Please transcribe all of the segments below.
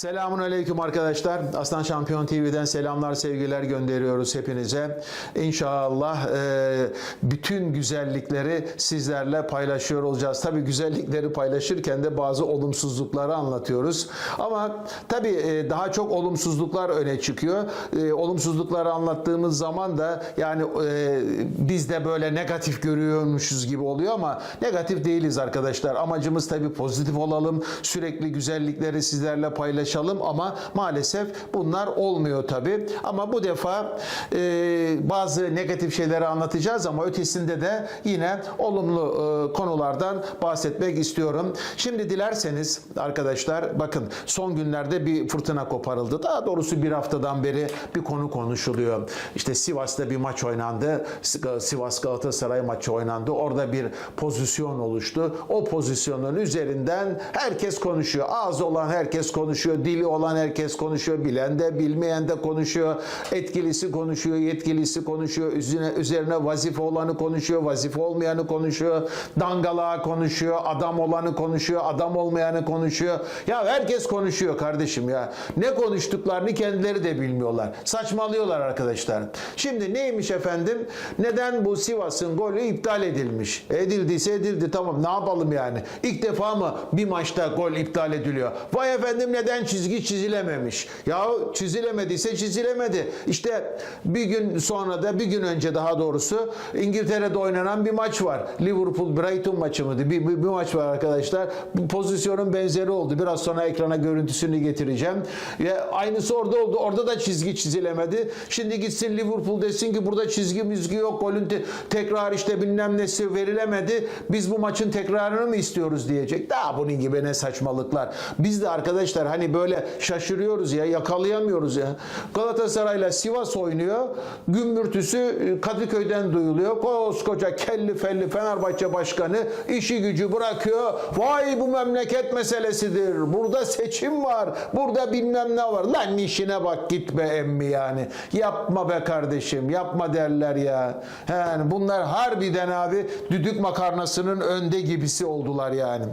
Selamun Aleyküm arkadaşlar. Aslan Şampiyon TV'den selamlar, sevgiler gönderiyoruz hepinize. İnşallah e, bütün güzellikleri sizlerle paylaşıyor olacağız. Tabii güzellikleri paylaşırken de bazı olumsuzlukları anlatıyoruz. Ama tabii e, daha çok olumsuzluklar öne çıkıyor. E, olumsuzlukları anlattığımız zaman da yani e, biz de böyle negatif görüyormuşuz gibi oluyor ama negatif değiliz arkadaşlar. Amacımız tabii pozitif olalım. Sürekli güzellikleri sizlerle paylaşalım ama maalesef bunlar olmuyor tabii. Ama bu defa e, bazı negatif şeyleri anlatacağız ama ötesinde de yine olumlu e, konulardan bahsetmek istiyorum. Şimdi dilerseniz arkadaşlar bakın son günlerde bir fırtına koparıldı. Daha doğrusu bir haftadan beri bir konu konuşuluyor. İşte Sivas'ta bir maç oynandı. Sivas Galatasaray maçı oynandı. Orada bir pozisyon oluştu. O pozisyonun üzerinden herkes konuşuyor. Ağzı olan herkes konuşuyor. Dili olan herkes konuşuyor. Bilen de bilmeyen de konuşuyor. Etkilisi konuşuyor. Yetkilisi konuşuyor. Üzerine, üzerine vazife olanı konuşuyor. Vazife olmayanı konuşuyor. Dangalağı konuşuyor. Adam olanı konuşuyor. Adam olmayanı konuşuyor. Ya herkes konuşuyor kardeşim ya. Ne konuştuklarını kendileri de bilmiyorlar. Saçmalıyorlar arkadaşlar. Şimdi neymiş efendim? Neden bu Sivas'ın golü iptal edilmiş? Edildiyse edildi tamam ne yapalım yani? İlk defa mı bir maçta gol iptal ediliyor? Vay efendim neden çizgi çizilememiş? Ya çizilemediyse çizilemedi. İşte bir gün sonra da bir gün önce daha doğrusu İngiltere'de oynanan bir maç var. Liverpool Brighton maçı mıydı? Bir, bir, bir maç var arkadaşlar. Bu pozisyonun benzeri oldu. Biraz sonra ekrana görüntüsünü getireceğim. Ya aynısı orada oldu. Orada da çizgi çizilemedi. Şimdi gitsin Liverpool desin ki burada çizgi müzgi yok. Golün te- tekrar işte bilmem nesi verilemedi. Biz bu maçın tekrarını mı istiyoruz diyecek. Daha bunun gibi ne saçmalıklar. Biz de arkadaşlar hani böyle şaşırıyoruz ya yakalayamıyoruz ya. Galatasaray'la Sivas oynuyor. Gümbürtüsü e, Kadıköy'den duyuluyor. Koskoca kelli felli Fenerbahçe Başkanı işi gücü bırakıyor. Vay bu memleket meselesidir. Burada seçim var. Burada bilmem ne var. Lan işine bak gitme emmi yani. Yapma be kardeşim. Yapma derler ya. Yani bunlar harbiden abi düdük makarnasının önde gibisi oldular yani.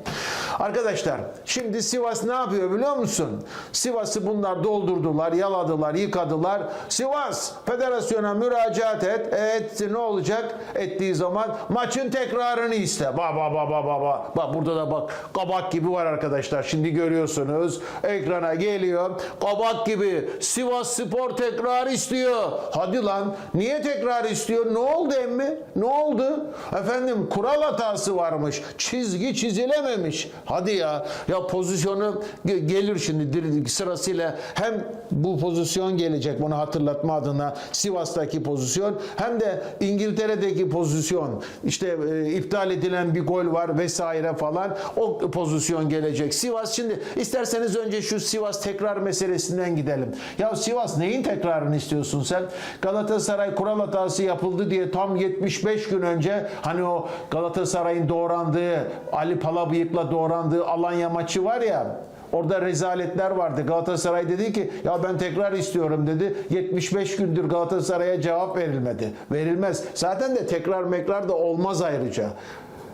Arkadaşlar şimdi Sivas ne yapıyor biliyor musun? Sivas'ı bunlar doldurdular, yaladılar, yıkadılar. Sivas federasyona müracaat et. Etti ne olacak? Ettiği zaman maçın tekrarını iste. Ba ba ba ba ba ba. Bak burada da bak kabak gibi var arkadaşlar. Şimdi görüyorsunuz. Ekrana geliyor. Kabak gibi Sivas Spor tekrar istiyor. Hadi lan. Niye tekrar istiyor? Ne oldu emmi? Ne oldu? Efendim kural hatası varmış. Çizgi çizilememiş. Hadi ya. Ya pozisyonu ge- gelir şimdi sırasıyla hem bu pozisyon gelecek bunu hatırlatma adına Sivas'taki pozisyon hem de İngiltere'deki pozisyon işte e, iptal edilen bir gol var vesaire falan o pozisyon gelecek. Sivas şimdi isterseniz önce şu Sivas tekrar meselesinden gidelim. Ya Sivas neyin tekrarını istiyorsun sen? Galatasaray kural hatası yapıldı diye tam 75 gün önce hani o Galatasaray'ın doğrandığı Ali Palabıyık'la doğrandığı Alanya maçı var ya Orada rezaletler vardı. Galatasaray dedi ki ya ben tekrar istiyorum dedi. 75 gündür Galatasaray'a cevap verilmedi. Verilmez. Zaten de tekrar mekrar da olmaz ayrıca.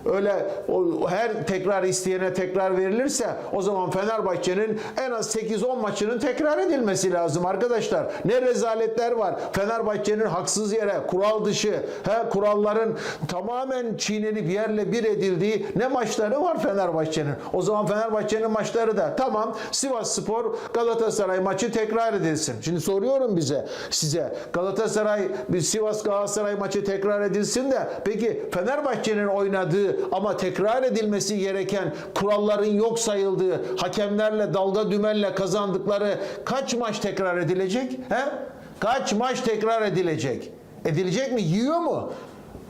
Öyle o, her tekrar isteyene tekrar verilirse o zaman Fenerbahçe'nin en az 8-10 maçının tekrar edilmesi lazım arkadaşlar. Ne rezaletler var. Fenerbahçe'nin haksız yere kural dışı he, kuralların tamamen çiğnenip yerle bir edildiği ne maçları var Fenerbahçe'nin. O zaman Fenerbahçe'nin maçları da tamam Sivas Spor Galatasaray maçı tekrar edilsin. Şimdi soruyorum bize size Galatasaray bir Sivas Galatasaray maçı tekrar edilsin de peki Fenerbahçe'nin oynadığı ama tekrar edilmesi gereken kuralların yok sayıldığı hakemlerle dalga dümenle kazandıkları kaç maç tekrar edilecek? He? Kaç maç tekrar edilecek? Edilecek mi? Yiyor mu?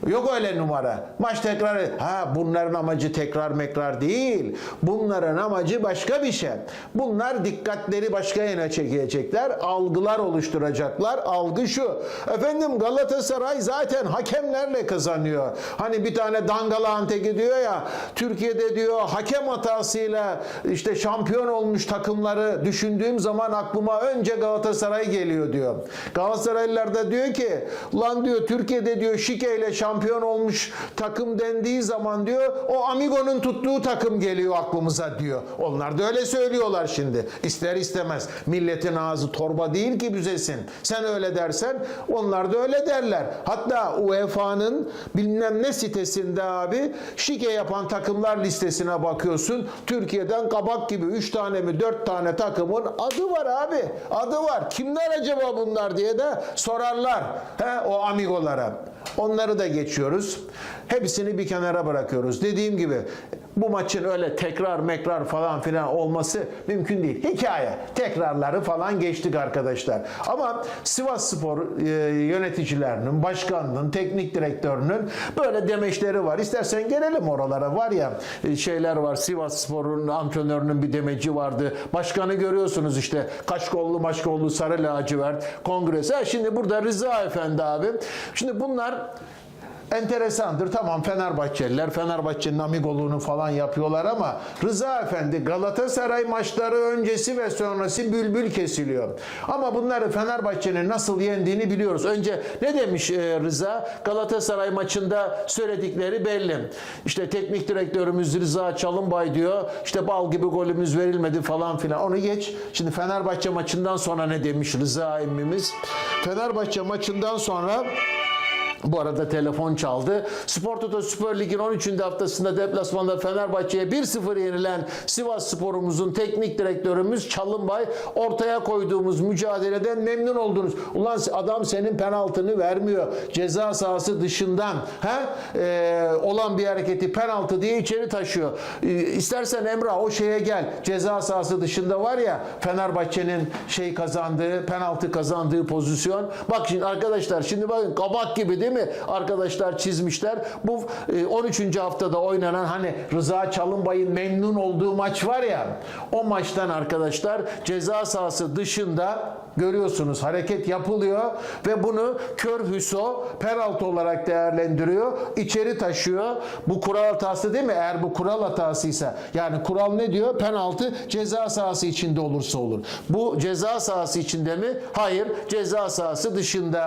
Yok öyle numara. Maç tekrar ha bunların amacı tekrar mekrar değil. Bunların amacı başka bir şey. Bunlar dikkatleri başka yere çekecekler. Algılar oluşturacaklar. Algı şu. Efendim Galatasaray zaten hakemlerle kazanıyor. Hani bir tane Dangalı Anteki diyor ya Türkiye'de diyor hakem hatasıyla işte şampiyon olmuş takımları düşündüğüm zaman aklıma önce Galatasaray geliyor diyor. Galatasaraylılar da diyor ki lan diyor Türkiye'de diyor şikeyle şampiyon şampiyon olmuş takım dendiği zaman diyor o Amigo'nun tuttuğu takım geliyor aklımıza diyor. Onlar da öyle söylüyorlar şimdi. İster istemez. Milletin ağzı torba değil ki büzesin. Sen öyle dersen onlar da öyle derler. Hatta UEFA'nın bilmem ne sitesinde abi şike yapan takımlar listesine bakıyorsun. Türkiye'den kabak gibi 3 tane mi 4 tane takımın adı var abi. Adı var. Kimler acaba bunlar diye de sorarlar. He, o amigolara. Onları da geçiyoruz. Hepsini bir kenara bırakıyoruz. Dediğim gibi bu maçın öyle tekrar mekrar falan filan olması mümkün değil. Hikaye. Tekrarları falan geçtik arkadaşlar. Ama Sivas Spor e, yöneticilerinin, başkanının, teknik direktörünün böyle demeçleri var. İstersen gelelim oralara. Var ya e, şeyler var. Sivas Spor'un antrenörünün bir demeci vardı. Başkanı görüyorsunuz işte. Kaşkollu maşkollu sarı lacivert kongresi. Ha, şimdi burada Rıza Efendi abi. Şimdi bunlar enteresandır. Tamam Fenerbahçeliler Fenerbahçe'nin amigoluğunu falan yapıyorlar ama Rıza Efendi Galatasaray maçları öncesi ve sonrası bülbül kesiliyor. Ama bunları Fenerbahçe'nin nasıl yendiğini biliyoruz. Önce ne demiş e, Rıza? Galatasaray maçında söyledikleri belli. İşte teknik direktörümüz Rıza Çalınbay diyor. İşte bal gibi golümüz verilmedi falan filan. Onu geç. Şimdi Fenerbahçe maçından sonra ne demiş Rıza emmimiz? Fenerbahçe maçından sonra bu arada telefon çaldı. Spor Toto Süper Lig'in 13. haftasında deplasmanda Fenerbahçe'ye 1-0 yenilen Sivas Spor'umuzun teknik direktörümüz Çalınbay ortaya koyduğumuz mücadeleden memnun oldunuz. Ulan adam senin penaltını vermiyor. Ceza sahası dışından he? Ee, olan bir hareketi penaltı diye içeri taşıyor. Ee, istersen Emrah o şeye gel. Ceza sahası dışında var ya Fenerbahçe'nin şey kazandığı, penaltı kazandığı pozisyon. Bak şimdi arkadaşlar şimdi bakın kabak gibi değil mi? Arkadaşlar çizmişler. Bu e, 13. haftada oynanan hani Rıza Çalınbay'ın memnun olduğu maç var ya. O maçtan arkadaşlar ceza sahası dışında görüyorsunuz hareket yapılıyor ve bunu kör Hüso penaltı olarak değerlendiriyor. içeri taşıyor. Bu kural hatası değil mi? Eğer bu kural hatasıysa yani kural ne diyor? Penaltı ceza sahası içinde olursa olur. Bu ceza sahası içinde mi? Hayır. Ceza sahası dışında.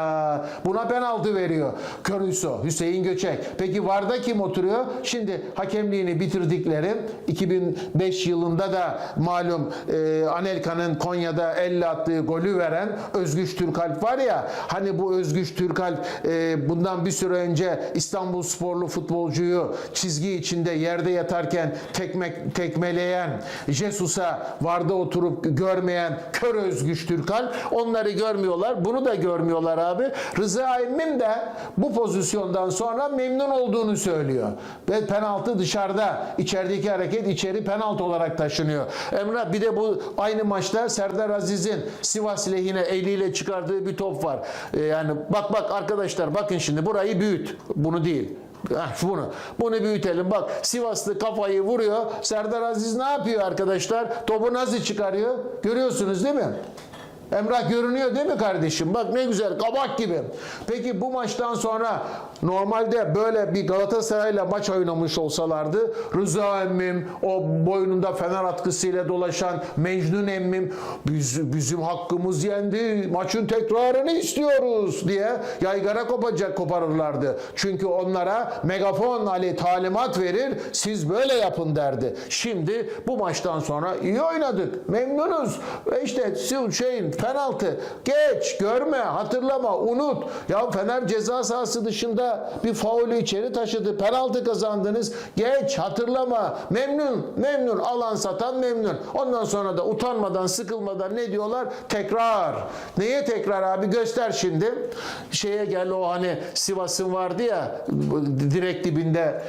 Buna penaltı veriyor. Kör Hüso, Hüseyin Göçek. Peki VAR'da kim oturuyor? Şimdi hakemliğini bitirdikleri 2005 yılında da malum e, Anelka'nın Konya'da elle attığı golü veren Özgüç Türkalp var ya hani bu Özgüç Türkalp e, bundan bir süre önce İstanbul sporlu futbolcuyu çizgi içinde yerde yatarken tekme, tekmeleyen Jesus'a varda oturup görmeyen kör Özgüç Türkalp onları görmüyorlar. Bunu da görmüyorlar abi. Rıza Emmim de bu pozisyondan sonra memnun olduğunu söylüyor. Ve penaltı dışarıda. içerideki hareket içeri penaltı olarak taşınıyor. Emrah bir de bu aynı maçta Serdar Aziz'in Sivas lehine eliyle çıkardığı bir top var. Ee, yani bak bak arkadaşlar bakın şimdi burayı büyüt. Bunu değil. Heh, bunu. Bunu büyütelim. Bak Sivaslı kafayı vuruyor. Serdar Aziz ne yapıyor arkadaşlar? Topu nasıl çıkarıyor? Görüyorsunuz değil mi? Emrah görünüyor değil mi kardeşim? Bak ne güzel kabak gibi. Peki bu maçtan sonra normalde böyle bir Galatasaray'la maç oynamış olsalardı Rıza emmim, o boynunda fener atkısıyla dolaşan Mecnun emmim biz, bizim hakkımız yendi maçın tekrarını istiyoruz diye yaygara kopacak koparırlardı. Çünkü onlara megafon Ali talimat verir siz böyle yapın derdi. Şimdi bu maçtan sonra iyi oynadık. Memnunuz. Ve işte şeyin penaltı geç görme hatırlama unut. Ya Fener ceza sahası dışında bir faulü içeri taşıdı. Penaltı kazandınız. Geç hatırlama. Memnun memnun alan satan memnun. Ondan sonra da utanmadan sıkılmadan ne diyorlar? Tekrar. Neye tekrar abi göster şimdi. Şeye gel o hani Sivas'ın vardı ya direkt dibinde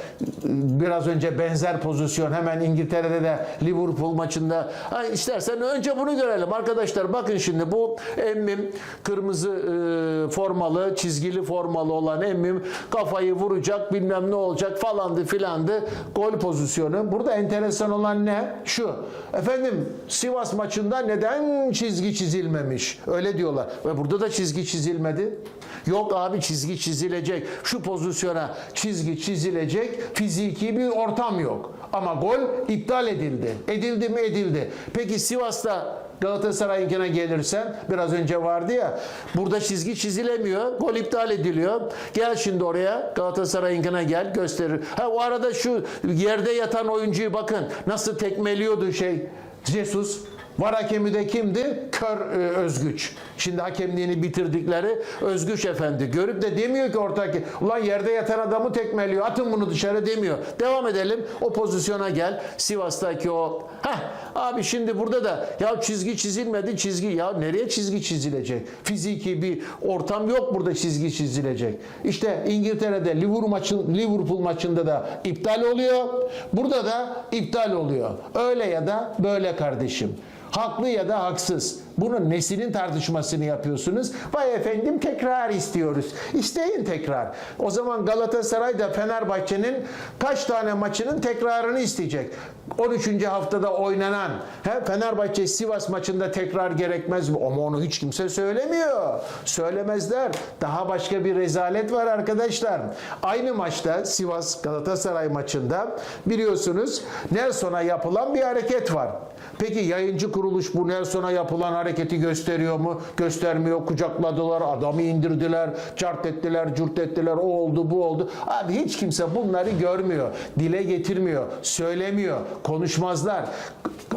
biraz önce benzer pozisyon hemen İngiltere'de de Liverpool maçında. Ha, istersen önce bunu görelim arkadaşlar. Bakın şimdi bu emmim kırmızı e, formalı, çizgili formalı olan emmim kafayı vuracak bilmem ne olacak falandı filandı gol pozisyonu. Burada enteresan olan ne? Şu. Efendim Sivas maçında neden çizgi çizilmemiş? Öyle diyorlar. Ve burada da çizgi çizilmedi. Yok abi çizgi çizilecek. Şu pozisyona çizgi çizilecek. Fiziki bir ortam yok. Ama gol iptal edildi. Edildi mi edildi. Peki Sivas'ta Galatasaray'ınkine gelirsen biraz önce vardı ya burada çizgi çizilemiyor. Gol iptal ediliyor. Gel şimdi oraya Galatasaray'ınkine gel gösterir. Ha o arada şu yerde yatan oyuncuyu bakın nasıl tekmeliyordu şey Jesus. Var hakemi de kimdi? Kör e, Özgüç. Şimdi hakemliğini bitirdikleri Özgüç Efendi. Görüp de demiyor ki ortaki ulan yerde yatan adamı tekmeliyor. Atın bunu dışarı demiyor. Devam edelim. O pozisyona gel. Sivas'taki o. Heh abi şimdi burada da ya çizgi çizilmedi çizgi. Ya nereye çizgi çizilecek? Fiziki bir ortam yok burada çizgi çizilecek. İşte İngiltere'de Liverpool, maçı, Liverpool maçında da iptal oluyor. Burada da iptal oluyor. Öyle ya da böyle kardeşim. Haklı ya da haksız. Bunun nesinin tartışmasını yapıyorsunuz? Vay efendim tekrar istiyoruz. İsteyin tekrar. O zaman Galatasaray da Fenerbahçe'nin kaç tane maçının tekrarını isteyecek? 13. haftada oynanan he, Fenerbahçe Sivas maçında tekrar gerekmez mi? Ama onu hiç kimse söylemiyor. Söylemezler. Daha başka bir rezalet var arkadaşlar. Aynı maçta Sivas Galatasaray maçında biliyorsunuz Nelson'a yapılan bir hareket var. Peki yayıncı kuruluş bu Nelson'a yapılan hareketi gösteriyor mu? Göstermiyor. Kucakladılar, adamı indirdiler, çart ettiler, cürt ettiler, o oldu, bu oldu. Abi hiç kimse bunları görmüyor. Dile getirmiyor, söylemiyor, konuşmazlar.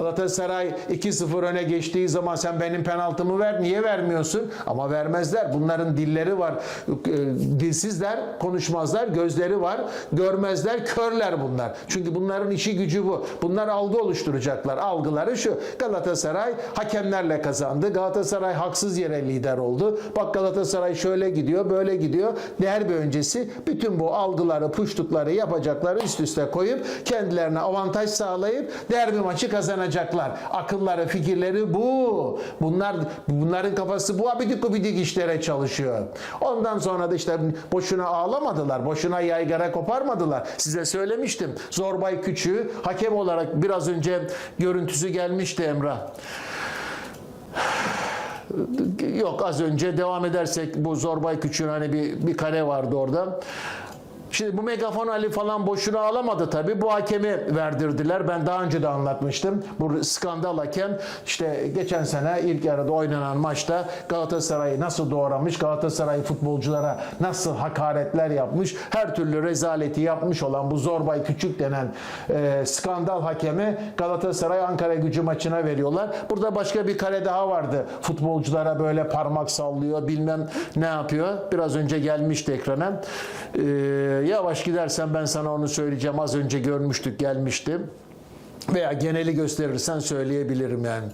Galatasaray 2-0 öne geçtiği zaman sen benim penaltımı ver, niye vermiyorsun? Ama vermezler. Bunların dilleri var. E, Dilsizler, konuşmazlar, gözleri var, görmezler, körler bunlar. Çünkü bunların işi gücü bu. Bunlar algı oluşturacaklar. Algıları şu. Galatasaray hakemlerle kazandı. Galatasaray haksız yere lider oldu. Bak Galatasaray şöyle gidiyor, böyle gidiyor. Derbi öncesi bütün bu algıları, puştukları yapacakları üst üste koyup kendilerine avantaj sağlayıp derbi maçı kazanacaklar. Akılları, fikirleri bu. Bunlar bunların kafası bu abidik gubidik işlere çalışıyor. Ondan sonra da işte boşuna ağlamadılar. Boşuna yaygara koparmadılar. Size söylemiştim. Zorbay Küçüğü hakem olarak biraz önce görüntüsü gelmişti Emrah. Yok az önce devam edersek bu Zorbay Küçük'ün hani bir, bir kare vardı orada. Şimdi bu megafon Ali falan boşuna alamadı tabii. Bu hakemi verdirdiler. Ben daha önce de anlatmıştım. Bu skandal hakem işte geçen sene ilk yarıda oynanan maçta Galatasaray'ı nasıl doğramış, Galatasaray futbolculara nasıl hakaretler yapmış, her türlü rezaleti yapmış olan bu Zorbay Küçük denen e, skandal hakemi Galatasaray Ankara gücü maçına veriyorlar. Burada başka bir kare daha vardı. Futbolculara böyle parmak sallıyor, bilmem ne yapıyor. Biraz önce gelmişti ekrana. Ee, yavaş gidersen ben sana onu söyleyeceğim. Az önce görmüştük gelmişti. Veya geneli gösterirsen söyleyebilirim yani.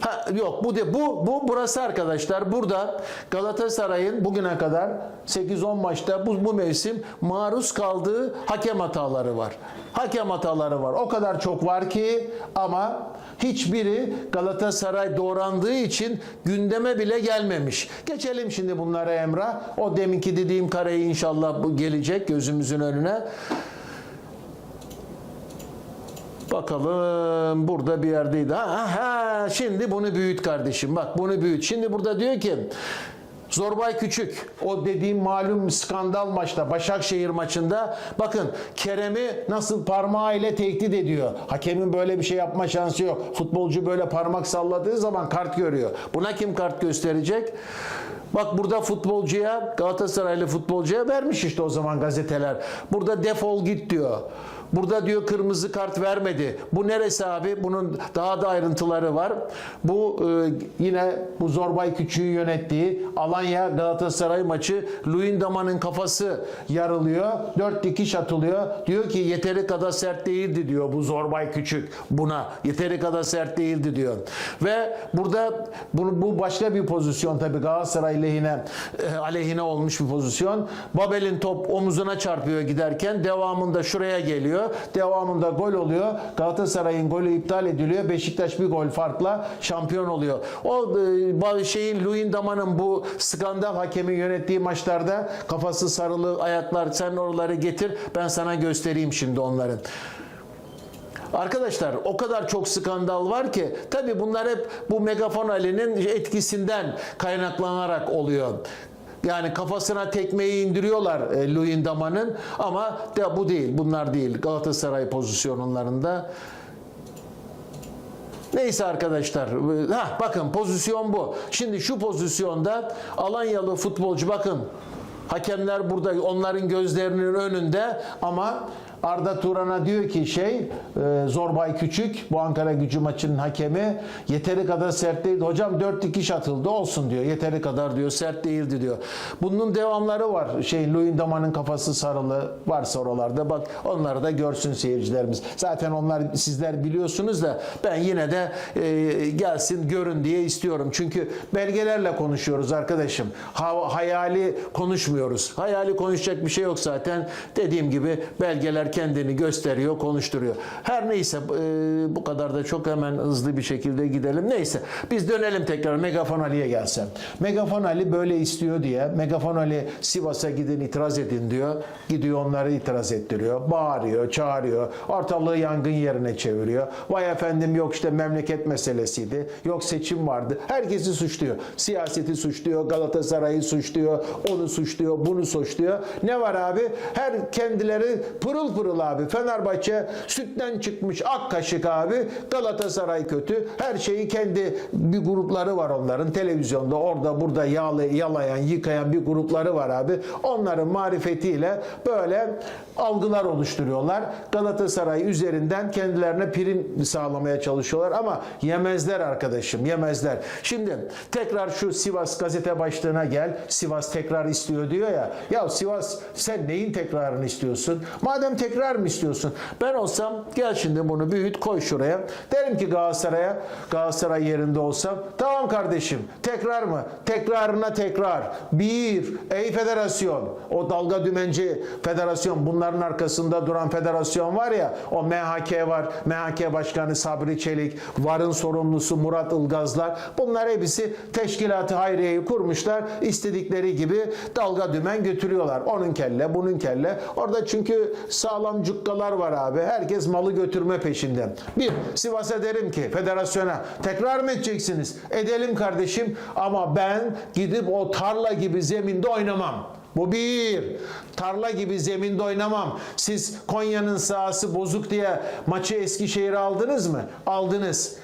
Ha, yok bu de bu bu burası arkadaşlar. Burada Galatasaray'ın bugüne kadar 8-10 maçta bu bu mevsim maruz kaldığı hakem hataları var. Hakem hataları var. O kadar çok var ki ama hiçbiri Galatasaray doğrandığı için gündeme bile gelmemiş. Geçelim şimdi bunlara Emrah. O deminki dediğim kareyi inşallah bu gelecek gözümüzün önüne. Bakalım burada bir yerdeydi. Ha, ha, şimdi bunu büyüt kardeşim. Bak bunu büyüt. Şimdi burada diyor ki Zorbay Küçük o dediğim malum skandal maçta Başakşehir maçında bakın Kerem'i nasıl parmağıyla tehdit ediyor. Hakemin böyle bir şey yapma şansı yok. Futbolcu böyle parmak salladığı zaman kart görüyor. Buna kim kart gösterecek? Bak burada futbolcuya Galatasaraylı futbolcuya vermiş işte o zaman gazeteler. Burada defol git diyor. Burada diyor kırmızı kart vermedi. Bu neresi abi? Bunun daha da ayrıntıları var. Bu e, yine bu Zorbay Küçük'ü yönettiği Alanya Galatasaray maçı Luyendama'nın kafası yarılıyor. Dört dikiş atılıyor. Diyor ki yeteri kadar sert değildi diyor bu Zorbay Küçük buna. Yeteri kadar sert değildi diyor. Ve burada bu, bu başka bir pozisyon tabii Galatasaray lehine e, aleyhine olmuş bir pozisyon. Babel'in top omuzuna çarpıyor giderken devamında şuraya geliyor. Devamında gol oluyor. Galatasaray'ın golü iptal ediliyor. Beşiktaş bir gol farkla şampiyon oluyor. O e, şeyin Luyendama'nın bu skandal hakemi yönettiği maçlarda kafası sarılı ayaklar sen oraları getir ben sana göstereyim şimdi onların. Arkadaşlar o kadar çok skandal var ki tabi bunlar hep bu megafon Ali'nin etkisinden kaynaklanarak oluyor. Yani kafasına tekmeyi indiriyorlar e, Luyendama'nın ama de bu değil. Bunlar değil. Galatasaray pozisyonlarında Neyse arkadaşlar. Ha bakın pozisyon bu. Şimdi şu pozisyonda Alanyalı futbolcu bakın. Hakemler burada onların gözlerinin önünde ama Arda Turan'a diyor ki şey e, Zorbay Küçük bu Ankara gücü maçının hakemi yeteri kadar sert değildi. Hocam 4 dikiş atıldı olsun diyor. Yeteri kadar diyor sert değildi diyor. Bunun devamları var. Şey Luyendama'nın kafası sarılı varsa oralarda bak onları da görsün seyircilerimiz. Zaten onlar sizler biliyorsunuz da ben yine de e, gelsin görün diye istiyorum. Çünkü belgelerle konuşuyoruz arkadaşım. Ha- hayali konuşmuyoruz. Hayali konuşacak bir şey yok zaten. Dediğim gibi belgeler kendini gösteriyor, konuşturuyor. Her neyse e, bu kadar da çok hemen hızlı bir şekilde gidelim. Neyse biz dönelim tekrar Megafon Ali'ye gelsem. Megafon Ali böyle istiyor diye Megafon Ali Sivas'a gidin itiraz edin diyor. Gidiyor onları itiraz ettiriyor. Bağırıyor, çağırıyor. Ortalığı yangın yerine çeviriyor. Vay efendim yok işte memleket meselesiydi. Yok seçim vardı. Herkesi suçluyor. Siyaseti suçluyor. Galatasaray'ı suçluyor. Onu suçluyor. Bunu suçluyor. Ne var abi? Her kendileri pırıl pırıl abi. Fenerbahçe sütten çıkmış ak kaşık abi. Galatasaray kötü. Her şeyi kendi bir grupları var onların. Televizyonda orada burada yağlı, yalayan, yıkayan bir grupları var abi. Onların marifetiyle böyle algılar oluşturuyorlar. Galatasaray üzerinden kendilerine prim sağlamaya çalışıyorlar ama yemezler arkadaşım, yemezler. Şimdi tekrar şu Sivas gazete başlığına gel. Sivas tekrar istiyor diyor ya. Ya Sivas sen neyin tekrarını istiyorsun? Madem tekrar mı istiyorsun? Ben olsam gel şimdi bunu büyüt koy şuraya. Derim ki Galatasaray'a Galatasaray yerinde olsam tamam kardeşim tekrar mı? Tekrarına tekrar. Bir, ey federasyon o dalga dümenci federasyon bunların arkasında duran federasyon var ya o MHK var. MHK Başkanı Sabri Çelik, VAR'ın sorumlusu Murat Ilgazlar. Bunlar hepsi teşkilatı hayriyeyi kurmuşlar. İstedikleri gibi dalga dümen götürüyorlar. Onun kelle, bunun kelle. Orada çünkü sağlam cukkalar var abi. Herkes malı götürme peşinde. Bir, Sivas'a derim ki federasyona tekrar mı edeceksiniz? Edelim kardeşim ama ben gidip o tarla gibi zeminde oynamam. Bu bir. Tarla gibi zeminde oynamam. Siz Konya'nın sahası bozuk diye maçı Eskişehir'e aldınız mı? Aldınız.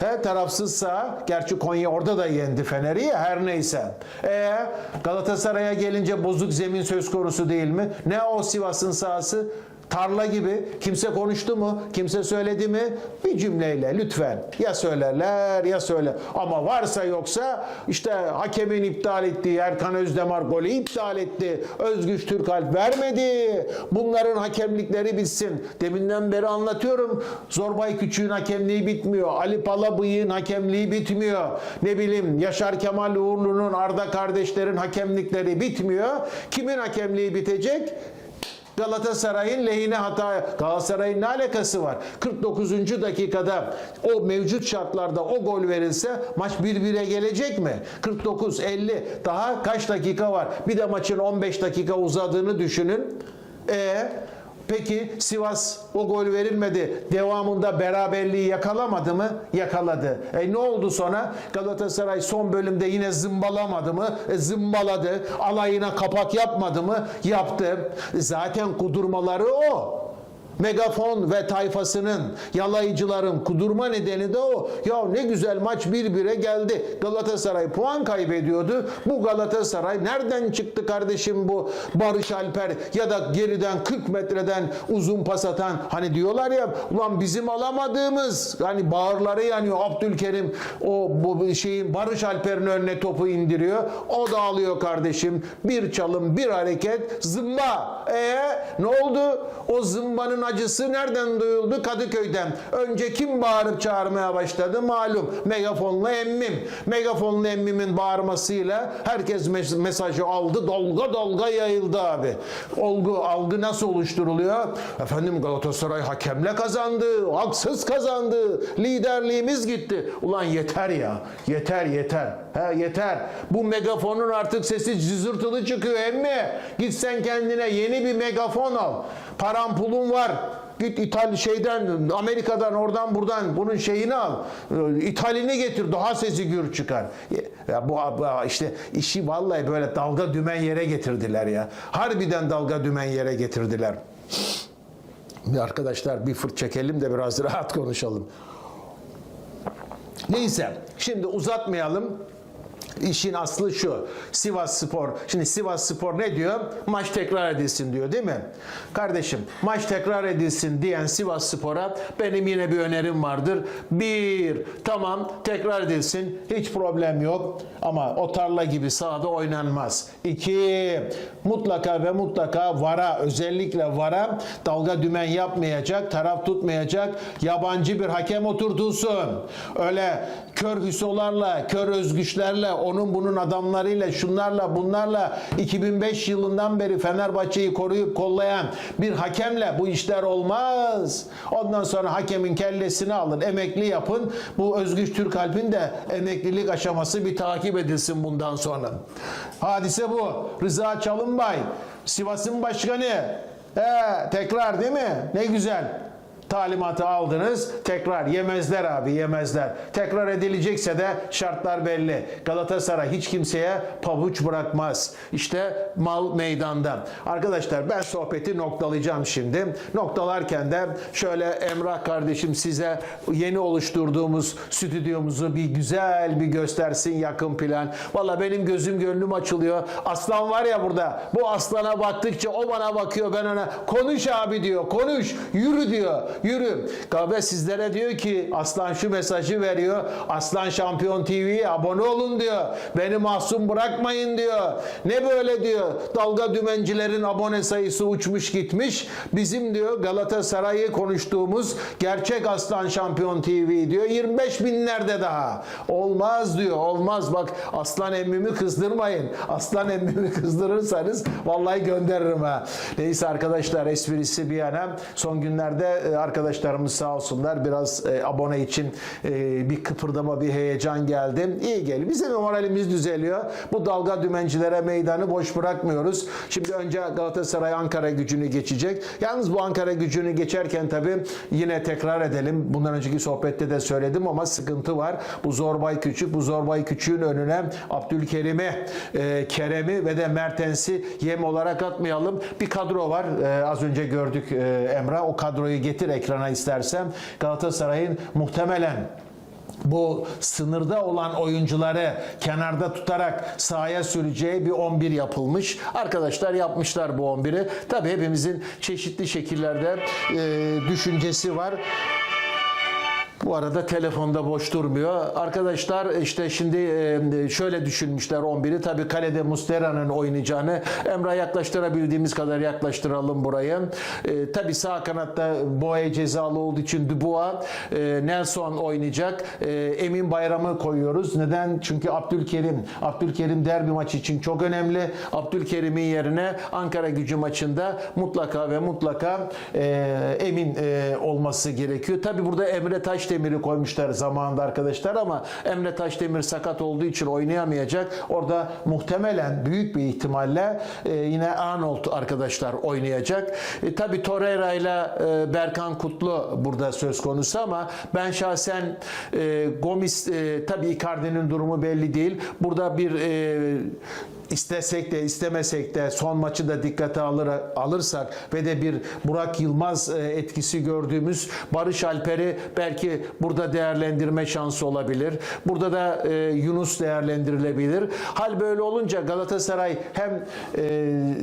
He, tarafsız saha. Gerçi Konya orada da yendi Fener'i ya her neyse. E Galatasaray'a gelince bozuk zemin söz konusu değil mi? Ne o Sivas'ın sahası? Tarla gibi. Kimse konuştu mu? Kimse söyledi mi? Bir cümleyle lütfen. Ya söylerler ya söyle. Ama varsa yoksa işte hakemin iptal ettiği Erkan Özdemir golü iptal etti. Özgüç Türkalp vermedi. Bunların hakemlikleri bitsin. Deminden beri anlatıyorum. Zorbay Küçük'ün hakemliği bitmiyor. Ali Palabıyık'ın hakemliği bitmiyor. Ne bileyim Yaşar Kemal Uğurlu'nun Arda kardeşlerin hakemlikleri bitmiyor. Kimin hakemliği bitecek? Galatasaray'ın lehine hata Galatasaray'ın ne alakası var? 49. dakikada o mevcut şartlarda o gol verilse maç 1-1'e gelecek mi? 49 50 daha kaç dakika var? Bir de maçın 15 dakika uzadığını düşünün. E Peki Sivas o gol verilmedi. Devamında beraberliği yakalamadı mı? Yakaladı. E ne oldu sonra? Galatasaray son bölümde yine zımbalamadı mı? E, zımbaladı. Alayına kapak yapmadı mı? Yaptı. Zaten kudurmaları o. Megafon ve tayfasının, yalayıcıların kudurma nedeni de o. Ya ne güzel maç 1-1'e geldi. Galatasaray puan kaybediyordu. Bu Galatasaray nereden çıktı kardeşim bu Barış Alper ya da geriden 40 metreden uzun pas atan hani diyorlar ya ulan bizim alamadığımız hani bağırları yanıyor Abdülkerim o bu şeyin Barış Alper'in önüne topu indiriyor. O da alıyor kardeşim. Bir çalım, bir hareket, zımba. E ne oldu? O zımbanın acısı nereden duyuldu? Kadıköy'den. Önce kim bağırıp çağırmaya başladı? Malum. Megafonlu emmim. Megafonlu emmimin bağırmasıyla herkes mes- mesajı aldı. Dalga dalga yayıldı abi. Olgu, algı nasıl oluşturuluyor? Efendim Galatasaray hakemle kazandı. Haksız kazandı. Liderliğimiz gitti. Ulan yeter ya. Yeter yeter. He yeter. Bu megafonun artık sesi cızırtılı çıkıyor emmi. Git sen kendine yeni bir megafon al. Paran pulun var. Git İtal şeyden Amerika'dan oradan buradan bunun şeyini al. İthalini getir daha sesi gür çıkar. Ya bu işte işi vallahi böyle dalga dümen yere getirdiler ya. Harbiden dalga dümen yere getirdiler. Arkadaşlar bir fırt çekelim de biraz rahat konuşalım. Neyse şimdi uzatmayalım. İşin aslı şu. Sivas Spor. Şimdi Sivas Spor ne diyor? Maç tekrar edilsin diyor değil mi? Kardeşim maç tekrar edilsin diyen Sivas Spor'a benim yine bir önerim vardır. Bir, tamam tekrar edilsin. Hiç problem yok. Ama o tarla gibi sahada oynanmaz. İki, mutlaka ve mutlaka VAR'a özellikle VAR'a dalga dümen yapmayacak, taraf tutmayacak yabancı bir hakem oturtulsun. Öyle kör hüsolarla, kör özgüçlerle, onun bunun adamlarıyla, şunlarla, bunlarla 2005 yılından beri Fenerbahçe'yi koruyup kollayan bir hakemle bu işler olmaz. Ondan sonra hakemin kellesini alın, emekli yapın. Bu Özgüç Türkalp'in de emeklilik aşaması bir takip edilsin bundan sonra. Hadise bu. Rıza Çalınbay, Sivas'ın başkanı. He, tekrar değil mi? Ne güzel. Talimatı aldınız. Tekrar yemezler abi yemezler. Tekrar edilecekse de şartlar belli. Galatasaray hiç kimseye pabuç bırakmaz. İşte mal meydanda. Arkadaşlar ben sohbeti noktalayacağım şimdi. Noktalarken de şöyle Emrah kardeşim size yeni oluşturduğumuz stüdyomuzu bir güzel bir göstersin yakın plan. Valla benim gözüm gönlüm açılıyor. Aslan var ya burada. Bu aslana baktıkça o bana bakıyor. Ben ona konuş abi diyor. Konuş. Yürü diyor. Yürü. Kahve sizlere diyor ki Aslan şu mesajı veriyor. Aslan Şampiyon TV'ye abone olun diyor. Beni mahzun bırakmayın diyor. Ne böyle diyor. Dalga dümencilerin abone sayısı uçmuş gitmiş. Bizim diyor Galatasaray'ı konuştuğumuz gerçek Aslan Şampiyon TV diyor. 25 binlerde daha. Olmaz diyor. Olmaz bak Aslan emmimi kızdırmayın. Aslan emmimi kızdırırsanız vallahi gönderirim ha. Neyse arkadaşlar esprisi bir yana son günlerde e, arkadaşlarımız sağ olsunlar biraz e, abone için e, bir kıpırdama bir heyecan geldi. İyi geliyor. Bizim de moralimiz düzeliyor. Bu dalga dümencilere meydanı boş bırakmıyoruz. Şimdi önce Galatasaray Ankara gücünü geçecek. Yalnız bu Ankara gücünü geçerken tabii yine tekrar edelim. Bundan önceki sohbette de söyledim ama sıkıntı var. Bu Zorbay Küçük, bu Zorbay Küçük'ün önüne Abdülkerim'i, e, Kerem'i ve de Mertens'i yem olarak atmayalım. Bir kadro var. E, az önce gördük e, Emrah. O kadroyu getir ekrana istersen. Galatasaray'ın muhtemelen bu sınırda olan oyuncuları kenarda tutarak sahaya süreceği bir 11 yapılmış. Arkadaşlar yapmışlar bu 11'i. Tabii hepimizin çeşitli şekillerde e, düşüncesi var. Bu arada telefonda boş durmuyor. Arkadaşlar işte şimdi e, şöyle düşünmüşler 11'i. Tabii kalede Mustera'nın oynayacağını Emrah yaklaştırabildiğimiz kadar yaklaştıralım burayı. E, tabii sağ kanatta Boye cezalı olduğu için Dubois, e, Nelson oynayacak. E, Emin Bayram'ı koyuyoruz. Neden? Çünkü Abdülkerim. Abdülkerim derbi maçı için çok önemli. Abdülkerim'in yerine Ankara gücü maçında mutlaka ve mutlaka e, Emin e, olması gerekiyor. Tabii burada Emre Taşdemir'i koymuşlar zamanında arkadaşlar ama Emre Taşdemir sakat olduğu için oynayamayacak. Orada muhtemelen büyük bir ihtimalle e, yine Arnold arkadaşlar oynayacak. E, tabii Torreira ile e, Berkan Kutlu burada söz konusu ama ben şahsen e, Gomis e, tabii Icardi'nin durumu belli değil. Burada bir e, istesek de istemesek de son maçı da dikkate alır, alırsak ve de bir Burak Yılmaz e, etkisi gördüğümüz Barış Alper'i belki burada değerlendirme şansı olabilir. Burada da e, Yunus değerlendirilebilir. Hal böyle olunca Galatasaray hem e,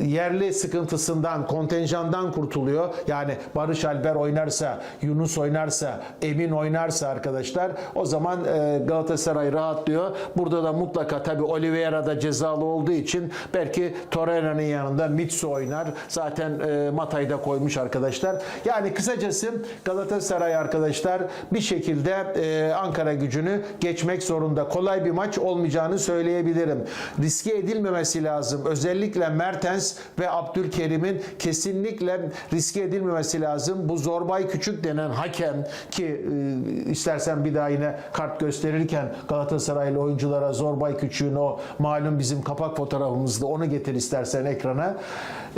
yerli sıkıntısından, kontenjandan kurtuluyor. Yani Barış Alper oynarsa, Yunus oynarsa, Emin oynarsa arkadaşlar o zaman Galatasaray rahatlıyor. Burada da mutlaka tabii Oliveira da cezalı olduğu için belki Torreira'nın yanında Mitsu oynar. Zaten e, Matay'ı da koymuş arkadaşlar. Yani kısacası Galatasaray arkadaşlar bir şekilde e, Ankara gücünü geçmek zorunda. Kolay bir maç olmayacağını söyleyebilirim. Riske edilmemesi lazım. Özellikle Mertens ve Abdülkerim'in kesinlikle riske edilmemesi lazım. Bu Zorbay Küçük denen hakem ki e, istersen bir daha yine kart gösterirken Galatasaraylı oyunculara Zorbay Küçük'ün o malum bizim kapak fotoğrafımızda onu getir istersen ekrana.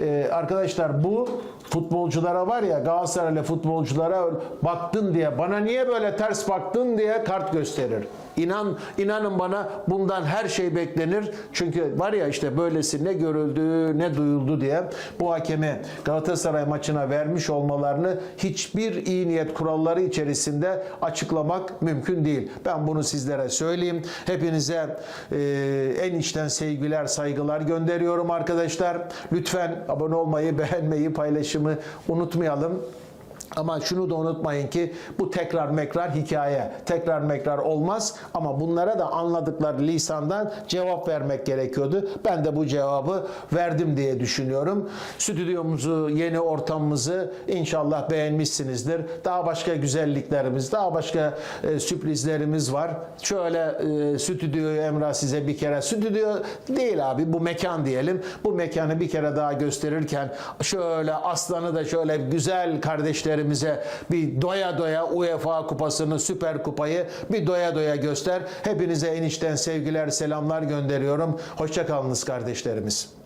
Ee, arkadaşlar bu futbolculara var ya Galatasaraylı futbolculara baktın diye bana niye böyle ters baktın diye kart gösterir. İnan inanın bana bundan her şey beklenir. Çünkü var ya işte böylesi ne görüldü ne duyuldu diye bu hakemi Galatasaray maçına vermiş olmalarını hiçbir iyi niyet kuralları içerisinde açıklamak mümkün değil. Ben bunu sizlere söyleyeyim. Hepinize e, en içten sevgiler, saygılar gönderiyorum arkadaşlar. Lütfen abone olmayı, beğenmeyi, paylaşımı unutmayalım. Ama şunu da unutmayın ki bu tekrar mekrar hikaye. Tekrar mekrar olmaz ama bunlara da anladıkları lisandan cevap vermek gerekiyordu. Ben de bu cevabı verdim diye düşünüyorum. Stüdyomuzu, yeni ortamımızı inşallah beğenmişsinizdir. Daha başka güzelliklerimiz, daha başka e, sürprizlerimiz var. Şöyle e, stüdyoyu Emrah size bir kere, stüdyo değil abi bu mekan diyelim. Bu mekanı bir kere daha gösterirken şöyle aslanı da şöyle güzel kardeşlerimize bir doya doya UEFA kupasını, Süper Kupayı bir doya doya göster. Hepinize en içten sevgiler, selamlar gönderiyorum. Hoşçakalınız kardeşlerimiz.